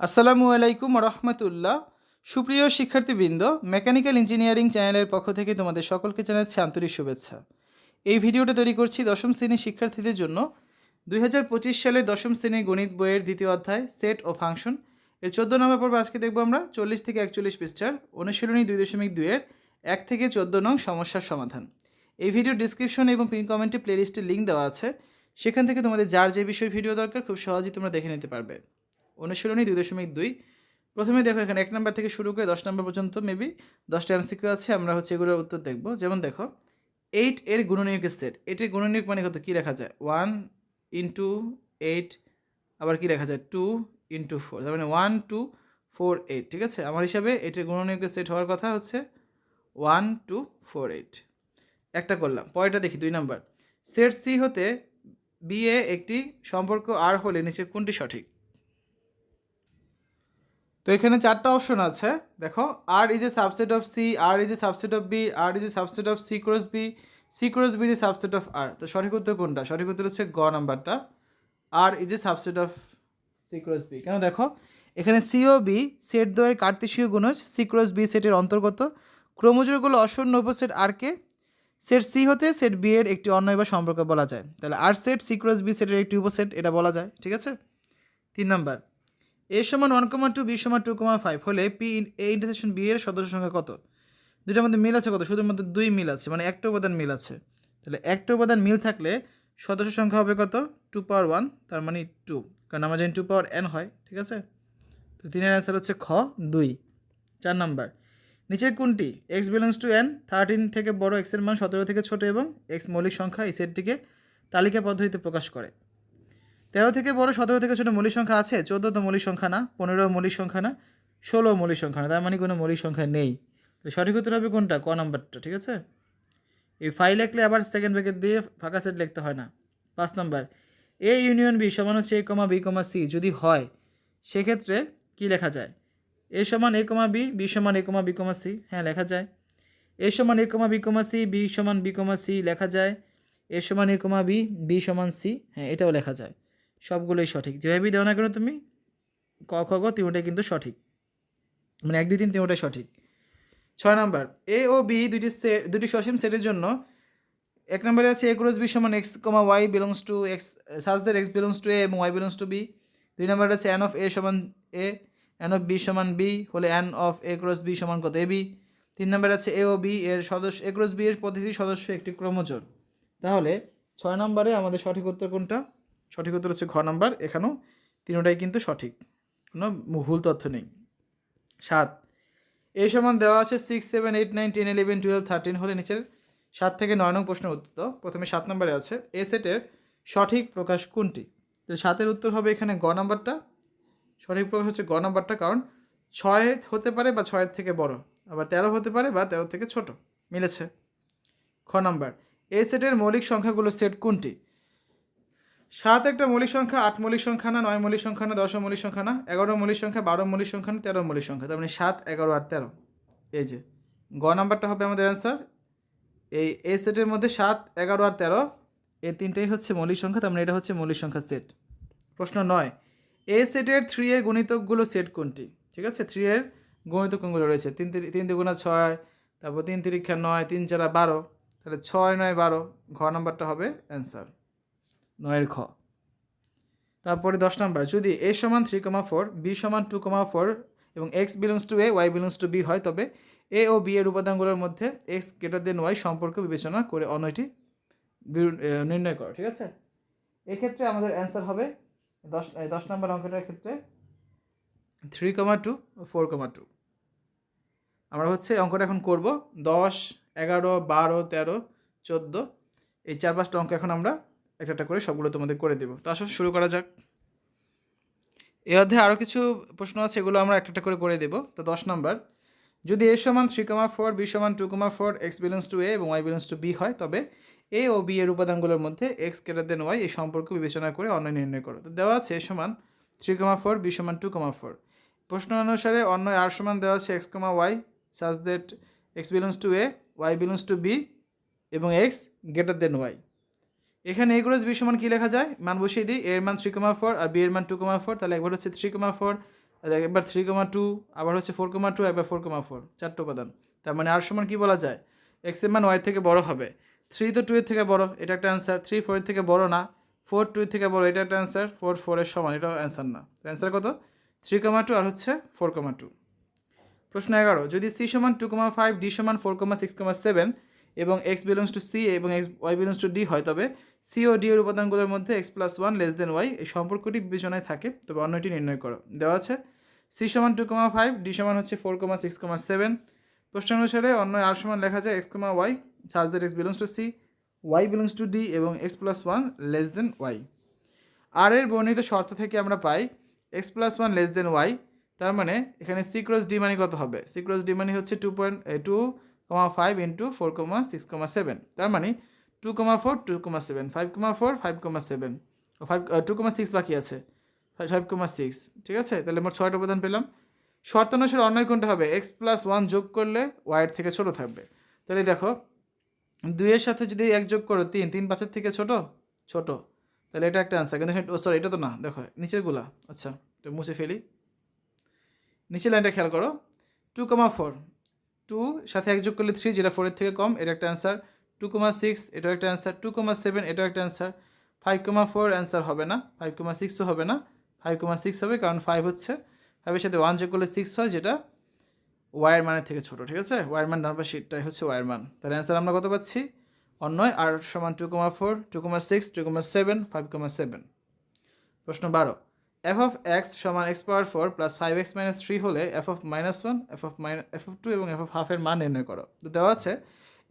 আসসালামু আলাইকুম রহমতুল্লাহ সুপ্রিয় শিক্ষার্থীবৃন্দ, মেকানিক্যাল ইঞ্জিনিয়ারিং চ্যানেলের পক্ষ থেকে তোমাদের সকলকে জানাচ্ছি আন্তরিক শুভেচ্ছা। এই ভিডিওটা তৈরি করছি দশম শ্রেণির শিক্ষার্থীদের জন্য। দুই সালে দশম শ্রেণির গণিত বইয়ের দ্বিতীয় অধ্যায় সেট ও ফাংশন এর চোদ্দ নম্বর পর্ব আজকে দেখব আমরা, চল্লিশ থেকে একচল্লিশ পৃষ্ঠার, অনুশীলনী দুই দশমিক দুইয়ের এক থেকে চোদ্দ নং সমস্যার সমাধান। এই ভিডিও ডিসক্রিপশন এবং পিন কমেন্টে প্লেলিস্টের লিঙ্ক দেওয়া আছে। সেখান থেকে তোমাদের যার যে বিষয় ভিডিও দরকার, খুব সহজেই তোমরা দেখে নিতে পারবে। অনুশীলনী দুই দশমিক দুই। প্রথমে দেখো এখানে এক নাম্বার থেকে শুরু করে দশ নম্বর পর্যন্ত মেবি দশটা এমসিকিউ আছে, আমরা হচ্ছে এগুলোর উত্তর দেখব। যেমন দেখো এইট এর গুণনীয়কের সেট এটির গুণনীয়ক মানে কত? কী লেখা যায়? ওয়ান ইন্টু এইট আবার কী লেখা যায়? টু ইন্টু ফোর তার মানে ওয়ান টু ফোর এইট ঠিক আছে? আমার হিসাবে এটির গুণনীয়কের সেট হওয়ার কথা হচ্ছে ওয়ান টু ফোর এইট একটা করলাম, পরেরটা দেখি, দুই নাম্বার। সেট সি হতে বিএ একটি সম্পর্ক আর হলে নিচের কোনটি সঠিক? তো এখানে চারটা অপশন আছে। দেখো R is a subset of C R is a subset of B R is a subset of C cross B C cross B is a subset of R তো সঠিক উত্তর কোনটা? সঠিক উত্তর হচ্ছে গ নাম্বারটা। R is a subset of C cross B কেন দেখো, এখানে সি ও বি সেট দ্বয়ের কার্তেশীয় গুণজ সি ক্রস বি সেটের অন্তর্গত। ক্রমজোড়গুলো অশূন্য উপসেট আর কে সেট সি হতে সেট বি এর একটি অন্য বা সম্পর্ক বলা যায়। তাহলে R set C cross B সেটের একটি উপসেট, এটা বলা যায়। ঠিক আছে? তিন নাম্বার। এ সমান ওয়ান কমা টু, বি সমান টু কমা ফাইভ হলে পি এ ইন্টারসেকশন বি এর সদস্য সংখ্যা কত? দুইটার মধ্যে মিল আছে কত? শুধুমাত্র দুই মিল আছে মানে একটা উপাদান মিল আছে। তাহলে একটা উপাদান মিল থাকলে সদস্য সংখ্যা হবে কত? টু পাওয়ার ওয়ান, তার মানে টু। কারণ আমরা জানি টু পাওয়ার এন হয়, ঠিক আছে? তো তিনের অ্যান্সার হচ্ছে খ, দুই। চার নাম্বার। নিচের কোনটি? X belongs to n, thirteen থেকে বড় এক্সের মান সতেরো থেকে ছোট এবং এক্স মৌলিক সংখ্যা এই সেটটিকে তালিকা পদ্ধতিতে প্রকাশ করে। তেরো থেকে বড় সতেরো থেকে ছোটো মৌলিক সংখ্যা আছে, চোদ্দ তো মৌলিক সংখ্যা না, পনেরো মৌলিক সংখ্যা না, ষোলো মৌলিক সংখ্যা না, তার মানে কোনো মৌলিক সংখ্যা নেই। তো সঠিক উত্তর হবে কোনটা? ক নাম্বারটা, ঠিক আছে? এই ফাইল লিখলে আবার সেকেন্ড ব্র্যাকেট দিয়ে ফাঁকা সেট লিখতে হয় না। পাঁচ নাম্বার এ ইউনিয়ন বি সমান হচ্ছে এ কমা বি কমা সি যদি হয়, সেক্ষেত্রে কি লেখা যায়? এ সমান এ কমা বি বি সমান A comma B comma C হ্যাঁ লেখা যায়। এ সমান A comma B comma C B সমান বি কমা সি লেখা যায়। এ সমান এ কমা বি বি সমান সি হ্যাঁ এটাও লেখা যায়। সবগুলোই সঠিক। যেভাবেই দেও না কেন তুমি, ক, খ, গ, তিনটাই কিন্তু সঠিক। মানে এক, দুই, তিন তিনটাই সঠিক। ছয় নাম্বার এ ও বি দুটি সে দুটি সসীম সেটের জন্য এক নম্বরে আছে এ ক্রস বি সমান x comma y belongs to x such that x belongs to A এবং ওয়াই বিলংস টু বি দুই নম্বরে আছে এন অফ এ সমান এ এন অফ বি সমান বি হলে n of A cross B সমান কত? এ বি তিন নম্বরে আছে এ ও বি এর সদস্য এ ক্রস বি এর প্রতিটি সদস্য একটি ক্রমজোড় তাহলে ছয় নম্বরে আমাদের সঠিক উত্তর কোনটা? সঠিক উত্তর হচ্ছে ঘ নাম্বার। এখানেও তিনটাই কিন্তু সঠিক। কোনো ভুল তথ্য নেই। সাত। এই সমান দেওয়া আছে six seven eight nine ten eleven twelve thirteen হলে নিচের সাত থেকে নয় নং প্রশ্নের উত্তর প্রথমে সাত নম্বরে আছে। এ সেটের সঠিক প্রকাশ কোনটি? তো সাতের উত্তর হবে এখানে গ নাম্বারটা। সঠিক প্রকাশ হচ্ছে গ নাম্বারটা কারণ ছয় হতে পারে বা ছয়ের থেকে বড়। আবার তেরো হতে পারে বা তেরো থেকে ছোট। মিলেছে। খ নাম্বার। এ সেটের মৌলিক সংখ্যাগুলো সেট কোনটি? সাত একটা মৌলিক সংখ্যা, আট মৌলিক সংখ্যা না, নয় মৌলিক সংখ্যা না, দশ মৌলিক সংখ্যা না, এগারো মৌলিক সংখ্যা, বারো মৌলিক সংখ্যা না, তেরো মৌলিক সংখ্যা। তার মানে সাত, এগারো আর তেরো। এই যে, গ নাম্বারটা হবে আমাদের অ্যান্সার এই এ সেটের মধ্যে সাত, এগারো আর তেরো, এই তিনটেই হচ্ছে মৌলিক সংখ্যা, তার মানে এটা হচ্ছে মৌলিক সংখ্যা সেট প্রশ্ন নয় এ সেটের থ্রি এর গণিতকগুলো সেট কোনটি? ঠিক আছে থ্রি এর গণিতক কোনগুলো রয়েছে। তিন তিরি- তিন দুগুণা ছয়, তারপর তিন তিরিক্ষা নয়, তিন চারা বারো, তাহলে ছয় নয় বারো, ঘ নাম্বারটা হবে অ্যান্সার নয়ের খ। তারপরে দশ নম্বর, যদি এ সমান থ্রি কমা ফোর, বি সমান টু কমা ফোর এবং x belongs to A, y belongs to B হয়, তবে এ ও বি এর উপাদানগুলোর মধ্যে এক্স গ্রেটার দেন ওয়াই সম্পর্ক বিবেচনা করে অন্যটি নির্ণয় করো, ঠিক আছে? এক্ষেত্রে আমাদের অ্যান্সার হবে দশ দশ নম্বর অঙ্কটার ক্ষেত্রে three comma two, four comma two. আমরা হচ্ছে অঙ্কটা এখন করব, দশ, এগারো, বারো, তেরো, চোদ্দ, এই চার পাঁচটা অঙ্ক এখন আমরা একটা একটা করে সবগুলো তোমাদের করে দেবো। তো আসলে শুরু করা যাক। এ অধ্যায়ে আরও কিছু প্রশ্ন আছে, এগুলো আমরা একটা একটা করে করে দেবো। তো দশ নম্বর। যদি এ সমান থ্রি কমা ফোর, বি সমান two comma four, x belongs to A এবং ওয়াই বিলংস টু বি হয়, তবে এ ও বি এর উপাদানগুলোর মধ্যে এক্স গ্রেটার দেন ওয়াই এই সম্পর্ক বিবেচনা করে অন্য নির্ণয় করো। তো দেওয়া আছে এ সমান থ্রি কমা ফোর, বি সমান টু কমা ফোর। প্রশ্ন অনুসারে অন্য আর সমান দেওয়া আছে x comma y such that x belongs to A, y belongs to B এবং এক্স গ্রেটার দেন ওয়াই। এখানে এ ক্রস বি সমান কী লেখা যায়? মান বসিয়ে দিই। এর মান থ্রি কমা ফোর আর বি এর মান টু কমা ফোর তাহলে একবার হচ্ছে থ্রি কমা ফোর একবার থ্রি কমা টু আবার হচ্ছে ফোর কমা টু একবার ফোর কমা ফোর চারটে উপাদান। তার মানে আর সমান কী বলা যায়? এক্সের মান ওয়াই থেকে বড় হবে। থ্রি তো টু এর থেকে বড়, এটা একটা অ্যান্সার থ্রি ফোরের থেকে বড় না। ফোর টু এর থেকে বড়, এটা একটা অ্যান্সার ফোর ফোরের সমান, এটাও অ্যান্সার না। অ্যান্সার কত? থ্রি কমা টু আর হচ্ছে ফোর কমা টু প্রশ্ন এগারো, যদি সি সমান টু কমা ফাইভ ডি সমান four comma six comma seven এবং এক্স বিলংস টু সি এবং x y belongs to D হয় তবে সি ও ডি এর উপাদানগুলোর মধ্যে x plus one less than y এই সম্পর্কটি বিবেচনায় থাকে, তবে অন্যটি নির্ণয় করো। দেওয়া আছে সি সমান টু কমা ফাইভ ডি সমান হচ্ছে four comma six comma seven প্রশ্ন অনুসারে অন্য আর সমান লেখা যায় x comma y such that x belongs to C y belongs to D এবং x plus one less than y R এর বর্ণিত শর্ত থেকে আমরা পাই x plus one less than y তার মানে এখানে সি ক্রস ডি মানি কত হবে? সি ক্রস ডি মানি হচ্ছে two point two comma five into four comma six comma seven তার মানে two comma four two comma seven five comma four five comma seven five two comma six বাকি আছে। Five কমা six ঠিক আছে? তাহলে মোট ছয়টা উপাদান পেলাম। শর্ত অনুসারে অন্যায় কোনটা হবে? এক্স প্লাস ওয়ান যোগ করলে ওয়াইয়ের থেকে ছোটো থাকবে। তাহলে দেখো দুইয়ের সাথে যদি এক যোগ করো, তিন তিন পাঁচের থেকে ছোট? ছোট। তাহলে এটা একটা অ্যান্সার কিন্তু ও সরি এটা তো না, দেখো নিচেরগুলা আচ্ছা এটা মুছে ফেলি। নিচের লাইনটা খেয়াল করো। টু কমা ফোর টু সাথে এক যোগ করলে থ্রি যেটা ফোরের থেকে কম এটা একটা অ্যান্সার টু কমা সিক্স এটাও একটা অ্যান্সার টু কমা সেভেন এটাও একটা answer five comma four answer হবে না ফাইভ কমা সিক্সও হবে না ফাইভ কমা সিক্স হবে কারণ ফাইভ হচ্ছে ফাইভের সাথে ওয়ান যোগ করলে সিক্স হয়, যেটা ওয়ার মানের থেকে ছোটো, ঠিক আছে? ওয়ার মান ডান পাশে হচ্ছে ওয়ার মান। তাহলে অ্যান্সার আমরা কত পাচ্ছি? অন্যয় আর সমান two comma four two comma six two comma seven five comma seven প্রশ্ন বারো এফ অফ এক্স সমান x power four plus five x minus three হলে f of minus one f of minus f of two এবং f of হাফের মান নির্ণয় করো। তো দেওয়া আছে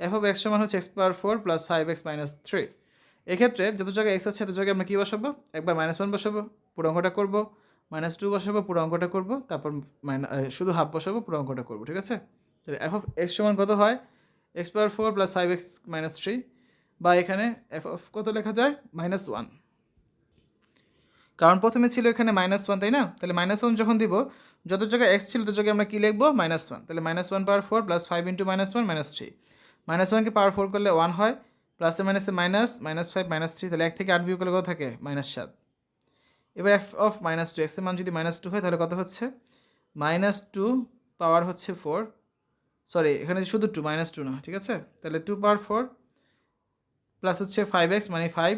এফ অফ এক্স সমান হচ্ছে x power four plus five x minus three এক্ষেত্রে যত জায়গায় এক্স আছে তত জায়গায় আমরা কী বসাবো? একবার মাইনাস ওয়ান বসাবো, পুরো অঙ্কটা করব। মাইনাস টু বসাবো, পুরো অঙ্কটা করব। তারপর মাইনাস শুধু হাফ বসাবো, পুরো অঙ্কটা করব, ঠিক আছে? তাহলে এফ অফ এক্স সমান কত হয়? X power four plus five x minus three বা এখানে এফ অফ কত লেখা যায়? মাইনাস ওয়ান কারণ প্রথমে ছিল এখানে মাইনাস ওয়ান তাই না? তাহলে মাইনাস ওয়ান যখন দিব, যত জায়গায় এক্স ছিল তত জায়গায় আমরা কী লিখব? মাইনাস ওয়ান তাহলে minus one power four plus five into minus one minus three minus ওয়ানকে পাওয়ার ফোর করলে ওয়ান হয়, প্লাসে মাইনাসে minus minus five, minus three, তাহলে এক থেকে আট বিয়োগ করলে কত থাকে? মাইনাস সাত। এবার এফ অফ মাইনাস টু এক্সের মান যদি মাইনাস টু হয়, তাহলে কত হচ্ছে? মাইনাস টু পাওয়ার হচ্ছে ফোর। সরি, এখানে শুধু টু, মাইনাস টু না, ঠিক আছে? তাহলে টু পাওয়ার ফোর প্লাস হচ্ছে ফাইভ এক্স মানে five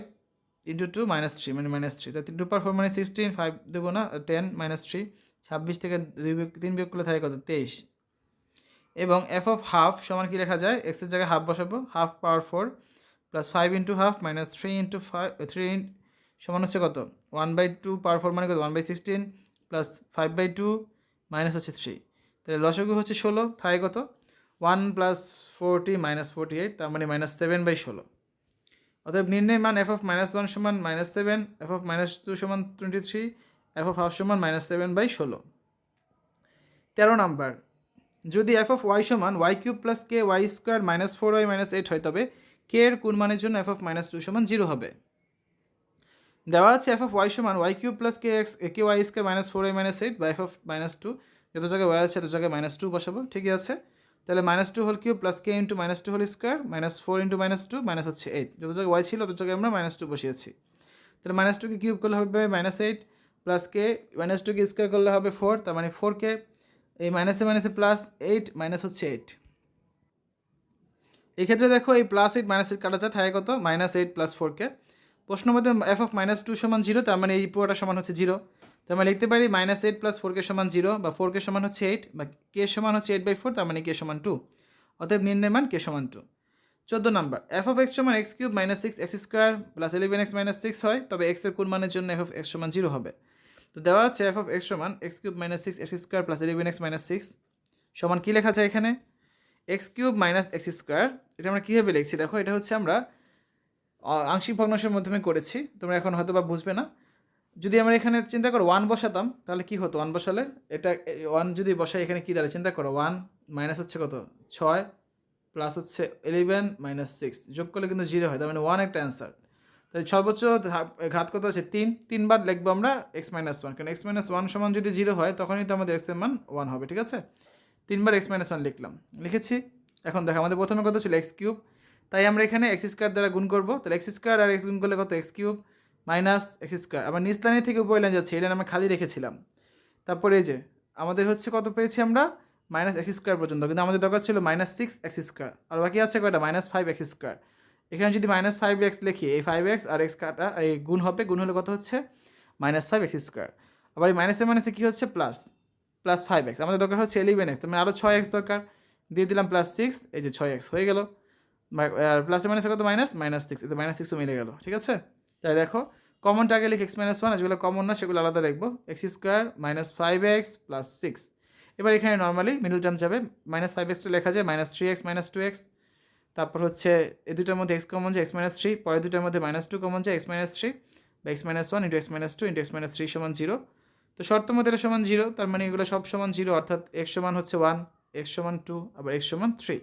into two, minus three মানে মাইনাস থ্রি। তাহলে টু পাওয়ার ফোর মানে সিক্সটিন, ফাইভ দেবো না, টেন, মাইনাস থ্রি, ছাব্বিশ থেকে দুই তিন বিয়োগ করলে থাকে কত? তেইশ। এবং এফ অফ হাফ সমান কী লেখা যায়? এক্সের জায়গায় হাফ বসাবো। Half power four plus five into half minus three into five three সমান হচ্ছে কত? One by two power four মানে কত? One by sixteen plus five by two minus হচ্ছে থ্রি তাহলে লসগু হচ্ছে ষোলো থাকে কত? One plus forty minus forty eight তার মানে মাইনাস সেভেন বাই ষোলো। অতএব নির্ণয় মান এফ অফ মাইনাস ওয়ান সমান minus seven f of minus two সমান twenty three f of half সমান মাইনাস সেভেন বাই ষোলো। তেরো নাম্বার যদি এফ অফ ওয়াই সমান y cube plus k y square minus four y minus eight হয়, তবে k এর কোন মানের জন্য এফ অফ মাইনাস টু সমান জিরো হবে? দেওয়া আছে এফ অফ ওয়াই সমান y cube plus k x k y square minus four y minus eight বা এফ অফ মাইনাস টু যত জায়গায় ওয়াই আছে তত জায়গায় মাইনাস টু বসাবো, ঠিকই আছে? তাহলে minus two whole cube plus k into minus two whole square minus four into minus two minus হচ্ছে এইট যত জায়গায় ওয়াই ছিল তত জায়গায় আমরা মাইনাস টু বসিয়েছি। তাহলে মাইনাস টুকে কিউব করলে হবে minus eight plus k minus টুকে স্কোয়ার করলে হবে ফোর তার মানে ফোর কে এই মাইনাসে মাইনাসে প্লাস এইট মাইনাস হচ্ছে এইট এক্ষেত্রে দেখো এই প্লাস এইট মাইনাস এইট কাটা যায়, থাকে কত? Minus eight plus four k. প্রশ্ন মধ্যে এফ অফ মাইনাস টু সমান জিরো তার মানে এই পুরোটা সমান হচ্ছে জিরো তার মানে লিখতে পারি minus eight plus four k সমান জিরো বা ফোর কে সমান হচ্ছে এইট বা কে সমান হচ্ছে এইট বাই ফোর তার মানে কে সমান টু অতএব নির্ণয় মান কে সমান টু চোদ্দ নাম্বার এফ অফ এক্স সমান x cube minus six x square plus eleven x minus six হয়, তবে এক্সের কোন মানের জন্য এফ অফ এক্স সমান জিরো হবে? তো দেওয়া আছে এফ অফ এক্স সমান x cube minus six x square plus eleven x minus six সমান কী লেখা যায় এখানে? X cube minus x square এটা আমরা কীভাবে লিখছি? দেখো, এটা হচ্ছে আমরা আংশিক ভগ্নাংশের মাধ্যমে করেছি। তোমরা এখন হয়তো বা বুঝবে না। যদি আমরা এখানে চিন্তা করো ওয়ান বসাতাম, তাহলে কি হতো? ওয়ান বসালে এটা ওয়ান যদি বসাই, এখানে কী দাঁড়ায়? চিন্তা করো ওয়ান মাইনাস হচ্ছে কত? ছয় প্লাস হচ্ছে ইলেভেন মাইনাস সিক্স যোগ করলে কিন্তু জিরো হয়। তার মানে ওয়ান একটা অ্যান্সার তাই সর্বোচ্চ ঘাত কত আছে? তিন। তিনবার লিখব আমরা এক্স মাইনাস ওয়ান কারণ এক্স মাইনাস ওয়ান সমান যদি জিরো হয়, তখনই তো আমাদের এক্সের মান ওয়ান হবে, ঠিক আছে? তিনবার এক্স মাইনাস ওয়ান লিখলাম। লিখেছি। এখন দেখো, আমাদের প্রথমে কত ছিল? এক্স কিউব তাই আমরা এখানে এক্স স্কোয়ার দ্বারা গুণ করব। তাহলে এক্স স্কোয়ার আর এক্স গুণ করলে কত? X cube minus x square আবার নিচ লাইনের থেকে উপর লাইন যাচ্ছে, এই লাইন আমরা খালি রেখেছিলাম। তারপরে এই যে, আমাদের হচ্ছে কত পেয়েছি আমরা? মাইনাস এক্স স্কোয়ার পর্যন্ত। কিন্তু আমাদের দরকার ছিল মাইনাস সিক্স এক্স স্কোয়ার আর বাকি আছে কয়টা? মাইনাস ফাইভ এক্স স্কোয়ার এখানে যদি মাইনাস ফাইভ এক্স লিখি, এই ফাইভ এক্স আর এক্স কাটা, এই গুণ হবে, গুণ হলে কত হচ্ছে? মাইনাস ফাইভ এক্স স্কোয়ার আবার এই মাইনাসে মাইনাসে কী হচ্ছে? প্লাস প্লাস ফাইভ এক্স আমাদের দরকার হচ্ছে এলিভেন এক্স মানে আরও ছয় এক্স দরকার। দিয়ে দিলাম প্লাস সিক্স এই যে ছয় এক্স হয়ে গেল। আর প্লাসে মাইনাসে কত? মাইনাস মাইনাস সিক্স এই মাইনাস সিক্সও মিলে গেল, ঠিক আছে? তাই দেখো কমনটা আগে লিখে এক্স মাইনাস ওয়ান যেগুলো কমন না, সেগুলো আলাদা লিখব। X square minus five x plus six এবার এখানে নর্মালি মিডল টার্ম যাবে। মাইনাস ফাইভ এক্সটা লেখা যায় minus three x minus two x তারপর হচ্ছে এই দুটার মধ্যে এক্স কমন যায় এক্স মাইনাস থ্রি পরের দুটার মধ্যে মাইনাস টু কমন যায় এক্স মাইনাস থ্রি বা x minus one into x minus two into x minus three সমান জিরো তো শর্ত মধ্যে এটা সমান জিরো তার মানে এগুলো সব সমান জিরো অর্থাৎ এক্স সমান হচ্ছে ওয়ান এক্স সমান টু আবার এক্স সমান থ্রি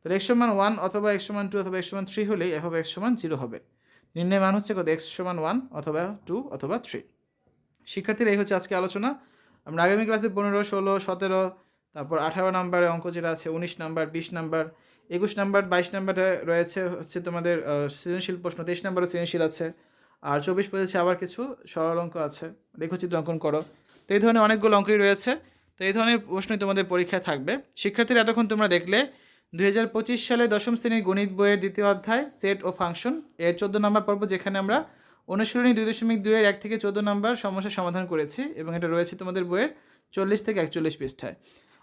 তাহলে এক্স সমান ওয়ান অথবা এক্স সমান টু অথবা এক্স সমান থ্রি হলেই এফ এক্স সমান জিরো হবে। নির্ণয় মান হচ্ছে কত? এক্স সমান ওয়ান অথবা টু অথবা থ্রি শিক্ষার্থীরা, এই হচ্ছে আজকে আলোচনা। আমরা আগামী ক্লাসে পনেরো, ষোলো, সতেরো তারপর আঠারো নাম্বারে অঙ্ক যেটা আছে, উনিশ নাম্বার, বিশ নাম্বার, একুশ নাম্বার, বাইশ নাম্বারে রয়েছে হচ্ছে তোমাদের সৃজনশীল প্রশ্ন, তেইশ নাম্বারও সৃজনশীল আছে, আর চব্বিশ পঁচিশে আবার কিছু সরল অঙ্ক আছে, রেখচিত্র অঙ্কন করো। তো এই ধরনের অনেকগুলো অঙ্কই রয়েছে, তো এই ধরনের প্রশ্নই তোমাদের পরীক্ষায় থাকবে। শিক্ষার্থীরা এতক্ষণ তোমরা দেখলে, দুই হাজার পঁচিশ সালে দশম শ্রেণির গণিত বইয়ের দ্বিতীয় অধ্যায়, সেট ও ফাংশন, এর চোদ্দ নম্বর পর্ব যেখানে আমরা অনুশীলনী দুই দশমিক দুইয়ের এক থেকে চোদ্দ নম্বর সমস্যার সমাধান করেছি, এবং এটা রয়েছে তোমাদের বইয়ের চল্লিশ থেকে একচল্লিশ পৃষ্ঠায়।